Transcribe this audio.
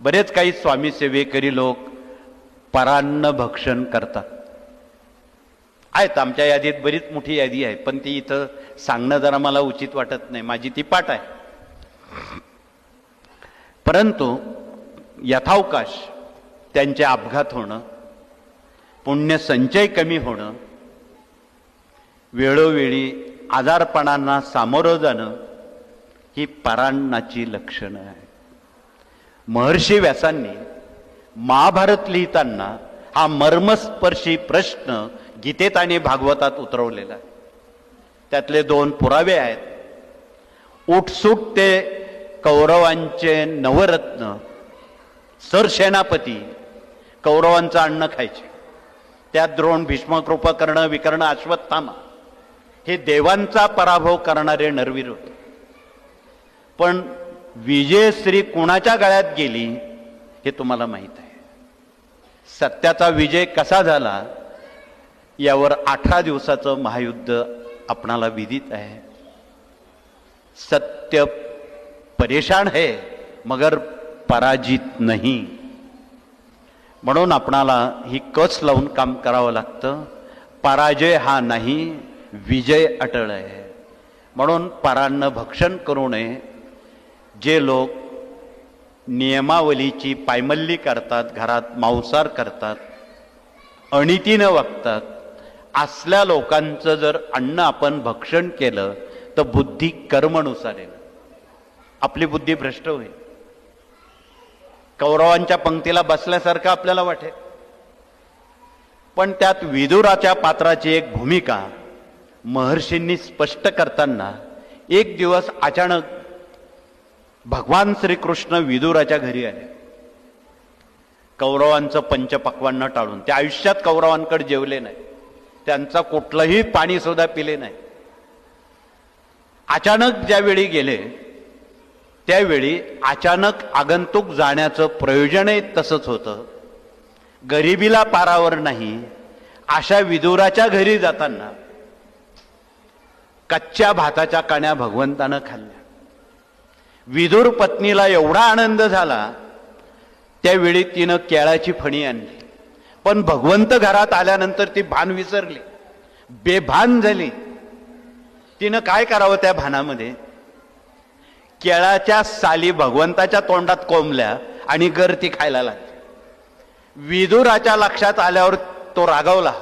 बरेच काही स्वामी सेवेकरी लोक परान्न भक्षण करतात. आहेत आमच्या यादीत बरीच मोठी यादी आहे पण ती इथं सांगणं जरा मला उचित वाटत नाही. माझी ती पाठ आहे. परंतु यथावकाश त्यांचे अपघात होणं पुण्य संचय कमी होणं वेळोवेळी आजारपणांना सामोरं जाणं ही परान्नाची लक्षणं आहे महर्षी व्यासांनी महाभारत लिहिताना हा मर्मस्पर्शी प्रश्न गीतेत आणि भागवतात उतरवलेला आहे. त्यातले दोन पुरावे आहेत. उठसूट ते कौरवांचे नवरत्न सरसेनापती कौरवांचं अन्न खायचे. त्यात द्रोण भीष्म कृपकर्ण विकर्ण अश्वत्थामा हे देवांचा पराभव करणारे नरवीर होते. पण विजयश्री कोणाच्या गळ्यात गेली हे तुम्हाला माहीत आहे. सत्याचा विजय कसा झाला यावर अठरा दिवसाचं महायुद्ध आपणाला विदित आहे. सत्य परेशान है मगर पराजित नाही. म्हणून आपणाला ही कस लावून काम करावं लागतं. पराजय हा नाही विजय अटळ आहे. म्हणून परान्न भक्षण करू नये. जे लोक नियमावलीची पायमल्ली करतात घरात मांसार करतात अणितीनं वागतात असल्या लोकांचं जर अन्न आपण भक्षण केलं तर बुद्धी कर्मनुसार येईल आपली बुद्धी भ्रष्ट होईल. कौरवांच्या पंक्तीला बसल्यासारखं आपल्याला वाटेल. पण त्यात विदुराच्या पात्राची एक भूमिका महर्षींनी स्पष्ट करताना एक दिवस अचानक भगवान श्रीकृष्ण विदुराच्या घरी आले. कौरवांचं पंचपक्वांना टाळून. ते आयुष्यात कौरवांकडे जेवले नाही. त्यांचा कुठलंही पाणी सुद्धा पिले नाही. अचानक ज्यावेळी गेले त्यावेळी अचानक आगंतुक जाण्याचं प्रयोजनही तसंच होतं. गरिबीला पारावर नाही अशा विदुराच्या घरी जाताना कच्च्या भाताच्या काण्या भगवंतानं खाल्ल्या. विदुर पत्नीला एवढा आनंद झाला त्यावेळी तिनं केळाची फणी आणली. पण भगवंत घरात आल्यानंतर ती भान विसरली. बेभान झाली. तिनं काय करावं त्या भानामध्ये? केळाच्या साली भगवंताच्या तोंडात कोंबल्या आणि गर्ती खायला लागली. विदुराच्या लक्षात आल्यावर तो रागावला.